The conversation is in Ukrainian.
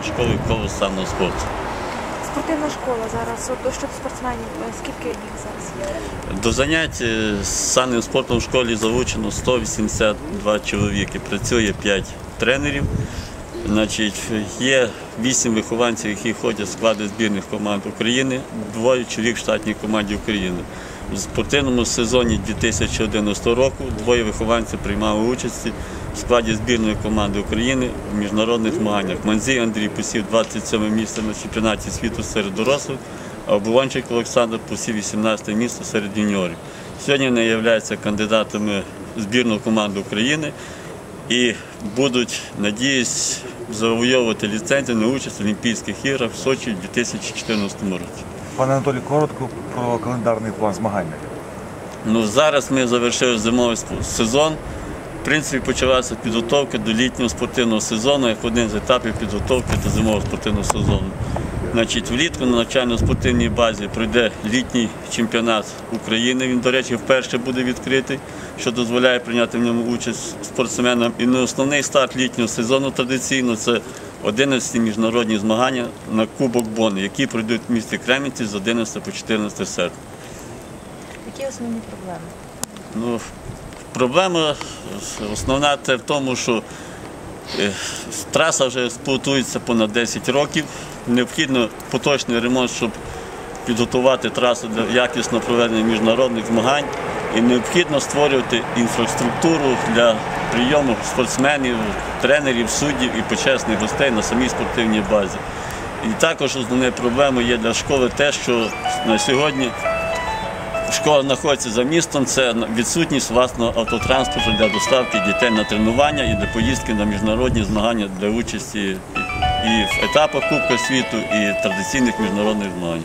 від школи військово-санного спорту. Спортивна школа зараз. От щодо спортсменів, е, скільки їх зараз є? До занять е, з санним спортом в школі залучено 182 чоловіки. Працює 5 тренерів. Значить, є 8 вихованців, які ходять в склади збірних команд України, двоє чоловік в штатній команді України. У спортивному сезоні 2011 року двоє вихованців приймали участь в складі збірної команди України в міжнародних змаганнях. Манзій Андрій посів 27 місце на чемпіонаті світу серед дорослих, а Оболончик Олександр посів 18 місце серед юніорів. Сьогодні вони являються кандидатами в збірну команду України і будуть, надіюсь, завойовувати ліцензію на участь в Олімпійських іграх в Сочі в 2014 році. Пане Анатолій, коротко про календарний план змагання. Ну, зараз ми завершили зимовий сезон. В принципі, почалася підготовка до літнього спортивного сезону, як один з етапів підготовки до зимового спортивного сезону. Значить, влітку на навчально-спортивній базі пройде літній чемпіонат України. Він, до речі, вперше буде відкритий, що дозволяє прийняти в ньому участь спортсменам. І на основний старт літнього сезону традиційно це 11 міжнародні змагання на Кубок Бон, які пройдуть в місті Кремінці з 11 по 14 серпня. Які основні проблеми? Ну, проблема основна це в тому, що е, траса вже експлуатується понад 10 років. Необхідно поточний ремонт, щоб підготувати трасу для якісно проведення міжнародних змагань. І необхідно створювати інфраструктуру для прийому спортсменів, тренерів, суддів і почесних гостей на самій спортивній базі. І також основною проблемою є для школи те, що на сьогодні Школа знаходиться за містом, це відсутність власного автотранспорту для доставки дітей на тренування і для поїздки на міжнародні змагання для участі і в етапах Кубка світу, і традиційних міжнародних змагань.